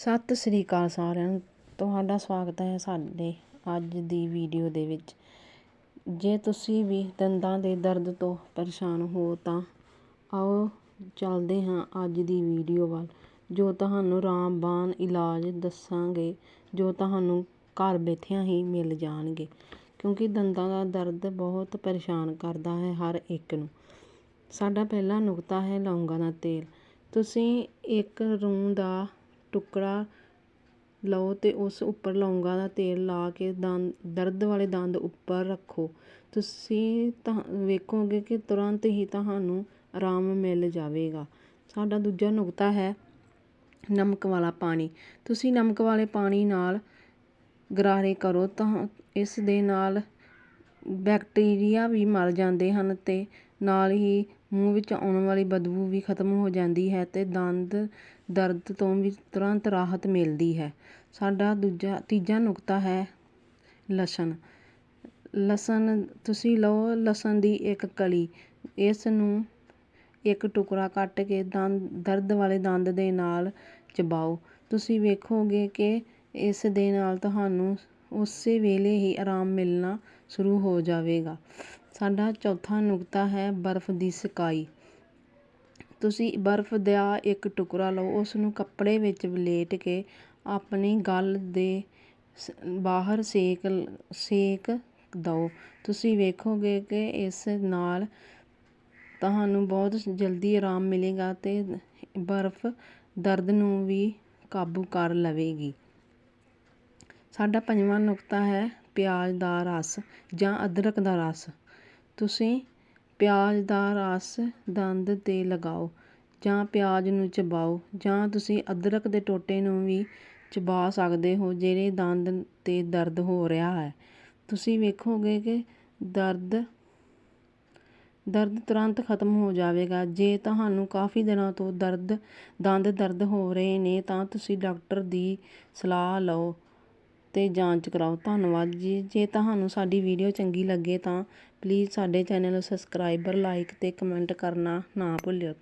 ਸਤਿ ਸ੍ਰੀ ਅਕਾਲ ਸਾਰਿਆਂ ਨੂੰ। ਤੁਹਾਡਾ ਸਵਾਗਤ ਹੈ ਸਾਡੇ ਅੱਜ ਦੀ ਵੀਡੀਓ ਦੇ ਵਿੱਚ। ਜੇ ਤੁਸੀਂ ਵੀ ਦੰਦਾਂ ਦੇ ਦਰਦ ਤੋਂ ਪਰੇਸ਼ਾਨ ਹੋ ਤਾਂ ਆਓ ਚੱਲਦੇ ਹਾਂ ਅੱਜ ਦੀ ਵੀਡੀਓ ਵੱਲ, ਜੋ ਤੁਹਾਨੂੰ ਰਾਮਬਾਨ ਇਲਾਜ ਦੱਸਾਂਗੇ, ਜੋ ਤੁਹਾਨੂੰ ਘਰ ਬੈਠਿਆਂ ਹੀ ਮਿਲ ਜਾਣਗੇ, ਕਿਉਂਕਿ ਦੰਦਾਂ ਦਾ ਦਰਦ ਬਹੁਤ ਪਰੇਸ਼ਾਨ ਕਰਦਾ ਹੈ ਹਰ ਇੱਕ ਨੂੰ। ਸਾਡਾ ਪਹਿਲਾ ਨੁਕਤਾ ਹੈ ਲੌਂਗਾਂ ਦਾ ਤੇਲ। ਤੁਸੀਂ ਇੱਕ ਰੂੰ ਦਾ ਟੁਕੜਾ ਲਓ ਅਤੇ ਉਸ ਉੱਪਰ ਲੌਂਗਾਂ ਦਾ ਤੇਲ ਲਾ ਕੇ ਦੰਦ, ਦਰਦ ਵਾਲੇ ਦੰਦ ਉੱਪਰ ਰੱਖੋ। ਤੁਸੀਂ ਤਾਂ ਵੇਖੋਗੇ ਕਿ ਤੁਰੰਤ ਹੀ ਤੁਹਾਨੂੰ ਆਰਾਮ ਮਿਲ ਜਾਵੇਗਾ। ਸਾਡਾ ਦੂਜਾ ਨੁਕਤਾ ਹੈ ਨਮਕ ਵਾਲਾ ਪਾਣੀ। ਤੁਸੀਂ ਨਮਕ ਵਾਲੇ ਪਾਣੀ ਨਾਲ ਗਰਾਰੇ ਕਰੋ ਤਾਂ ਇਸ ਦੇ ਨਾਲ ਬੈਕਟੀਰੀਆ ਵੀ ਮਰ ਜਾਂਦੇ ਹਨ ਅਤੇ ਨਾਲ ਹੀ ਮੂੰਹ ਵਿੱਚ ਆਉਣ ਵਾਲੀ ਬਦਬੂ ਵੀ ਖਤਮ ਹੋ ਜਾਂਦੀ ਹੈ ਅਤੇ ਦੰਦ ਦਰਦ ਤੋਂ ਵੀ ਤੁਰੰਤ ਰਾਹਤ ਮਿਲਦੀ ਹੈ। ਸਾਡਾ ਦੂਜਾ, ਤੀਜਾ ਨੁਕਤਾ ਹੈ ਲਸਣ। ਲਸਣ, ਤੁਸੀਂ ਲਓ ਲਸਣ ਦੀ ਇੱਕ ਕਲੀ। ਇਸ ਨੂੰ ਇੱਕ ਟੁਕੜਾ ਕੱਟ ਕੇ ਦੰਦ, ਦਰਦ ਵਾਲੇ ਦੰਦ ਦੇ ਨਾਲ ਚਬਾਓ। ਤੁਸੀਂ ਵੇਖੋਗੇ ਕਿ ਇਸ ਦੇ ਨਾਲ ਤੁਹਾਨੂੰ ਉਸੇ ਵੇਲੇ ਹੀ ਆਰਾਮ ਮਿਲਣਾ ਸ਼ੁਰੂ ਹੋ ਜਾਵੇਗਾ। ਸਾਡਾ ਚੌਥਾ ਨੁਕਤਾ ਹੈ ਬਰਫ਼ ਦੀ ਸਕਾਈ। ਤੁਸੀਂ ਬਰਫ਼ ਦਾ ਇੱਕ ਟੁਕੜਾ ਲਓ ਉਸ ਨੂੰ ਕੱਪੜੇ ਵਿੱਚ ਲਪੇਟ ਕੇ ਆਪਣੀ ਗੱਲ ਦੇ ਬਾਹਰ ਸੇਕ ਸੇਕ ਦਿਓ। ਤੁਸੀਂ ਵੇਖੋਗੇ ਕਿ ਇਸ ਨਾਲ ਤੁਹਾਨੂੰ ਬਹੁਤ ਜਲਦੀ ਆਰਾਮ ਮਿਲੇਗਾ ਅਤੇ ਬਰਫ਼ ਦਰਦ ਨੂੰ ਵੀ ਕਾਬੂ ਕਰ ਲਵੇਗੀ। ਸਾਡਾ ਪੰਜਵਾਂ ਨੁਕਤਾ ਹੈ ਪਿਆਜ਼ ਦਾ ਰਸ ਜਾਂ ਅਦਰਕ ਦਾ ਰਸ। ਤੁਸੀਂ ਪਿਆਜ਼ ਦਾ ਰਸ ਦੰਦ 'ਤੇ ਲਗਾਓ ਜਾਂ ਪਿਆਜ਼ ਨੂੰ ਚਬਾਓ ਜਾਂ ਤੁਸੀਂ ਅਦਰਕ ਦੇ ਟੋਟੇ ਨੂੰ ਵੀ ਚਬਾ ਸਕਦੇ ਹੋ ਜਿਹੜੇ ਦੰਦ 'ਤੇ ਦਰਦ ਹੋ ਰਿਹਾ ਹੈ। ਤੁਸੀਂ ਵੇਖੋਗੇ ਕਿ ਦਰਦ ਦਰਦ ਤੁਰੰਤ ਖਤਮ ਹੋ ਜਾਵੇਗਾ। ਜੇ ਤੁਹਾਨੂੰ ਕਾਫੀ ਦਿਨਾਂ ਤੋਂ ਦਰਦ, ਦੰਦ ਦਰਦ ਹੋ ਰਹੇ ਨੇ ਤਾਂ ਤੁਸੀਂ ਡਾਕਟਰ ਦੀ ਸਲਾਹ ਲਓ। ਅਤੇ ਜਾਂਚ ਕਰਾਓ। ਧੰਨਵਾਦ ਜੀ। ਜੇ ਤੁਹਾਨੂੰ ਸਾਡੀ ਵੀਡੀਓ ਚੰਗੀ ਲੱਗੇ ਤਾਂ ਪਲੀਜ਼ ਸਾਡੇ ਚੈਨਲ ਨੂੰ ਸਬਸਕ੍ਰਾਈਬਰ ਲਾਈਕ ਅਤੇ ਕਮੈਂਟ ਕਰਨਾ ਨਾ ਭੁੱਲਿਓ।